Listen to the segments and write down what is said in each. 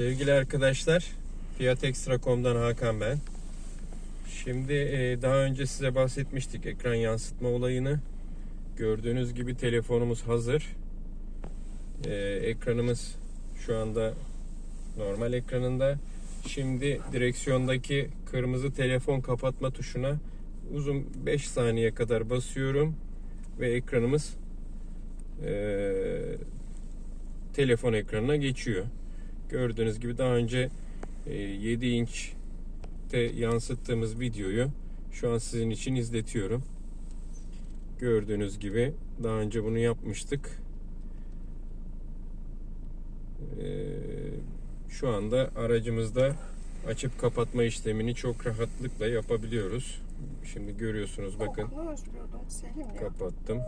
Sevgili arkadaşlar, Fiyatextra.com'dan Hakan ben. Şimdi e, daha önce size bahsetmiştik ekran yansıtma olayını. Gördüğünüz gibi telefonumuz hazır. E, ekranımız şu anda normal ekranında. Şimdi direksiyondaki kırmızı telefon kapatma tuşuna uzun 5 saniye kadar basıyorum ve ekranımız e, telefon ekranına geçiyor. Gördüğünüz gibi daha önce e, 7 inçte yansıttığımız videoyu şu an sizin için izletiyorum. Gördüğünüz gibi daha önce bunu yapmıştık. E, Şu anda aracımızda açıp kapatma işlemini çok rahatlıkla yapabiliyoruz. Şimdi görüyorsunuz bakın kapattım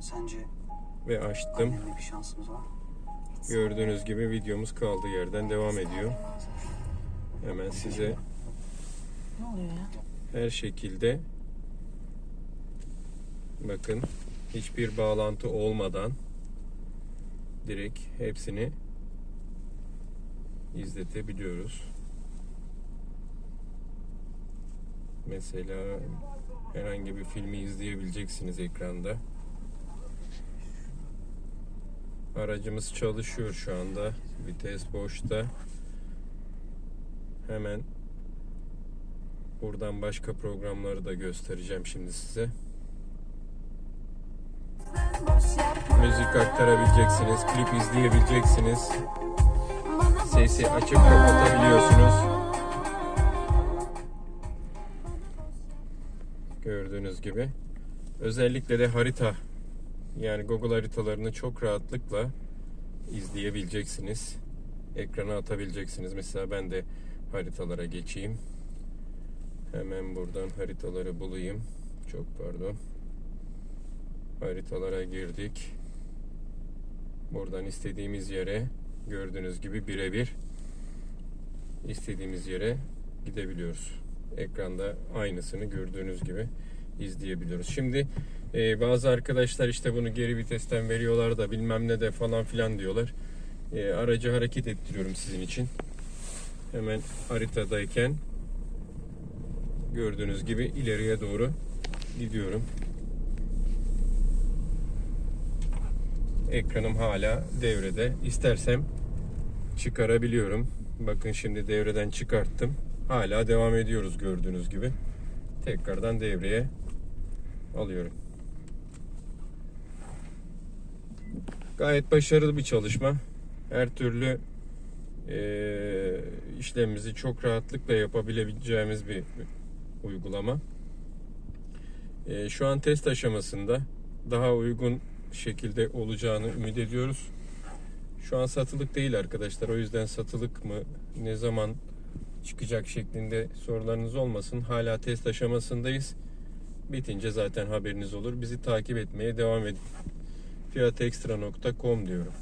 Sence ve açtım. bir şansımız var? Gördüğünüz gibi videomuz kaldığı yerden devam ediyor. Hemen size her şekilde bakın hiçbir bağlantı olmadan direkt hepsini izletebiliyoruz. Mesela herhangi bir filmi izleyebileceksiniz ekranda. Aracımız çalışıyor şu anda. Vites boşta. Hemen buradan başka programları da göstereceğim şimdi size. Müzik aktarabileceksiniz, klip izleyebileceksiniz. Sesi açıp kapatabiliyorsunuz. Gördüğünüz gibi. Özellikle de harita yani Google haritalarını çok rahatlıkla izleyebileceksiniz. Ekrana atabileceksiniz. Mesela ben de haritalara geçeyim. Hemen buradan haritaları bulayım. Çok pardon. Haritalara girdik. Buradan istediğimiz yere gördüğünüz gibi birebir istediğimiz yere gidebiliyoruz. Ekranda aynısını gördüğünüz gibi izleyebiliyoruz. Şimdi e, bazı arkadaşlar işte bunu geri vitesten veriyorlar da bilmem ne de falan filan diyorlar. E, aracı hareket ettiriyorum sizin için. Hemen haritadayken gördüğünüz gibi ileriye doğru gidiyorum. Ekranım hala devrede. İstersem çıkarabiliyorum. Bakın şimdi devreden çıkarttım. Hala devam ediyoruz gördüğünüz gibi. Tekrardan devreye alıyorum. Gayet başarılı bir çalışma. Her türlü eee, işlemimizi çok rahatlıkla yapabileceğimiz bir uygulama. Eee, şu an test aşamasında daha uygun şekilde olacağını ümit ediyoruz. Şu an satılık değil arkadaşlar. O yüzden satılık mı, ne zaman çıkacak şeklinde sorularınız olmasın. Hala test aşamasındayız. Bitince zaten haberiniz olur. Bizi takip etmeye devam edin. Fiyatextra.com diyorum.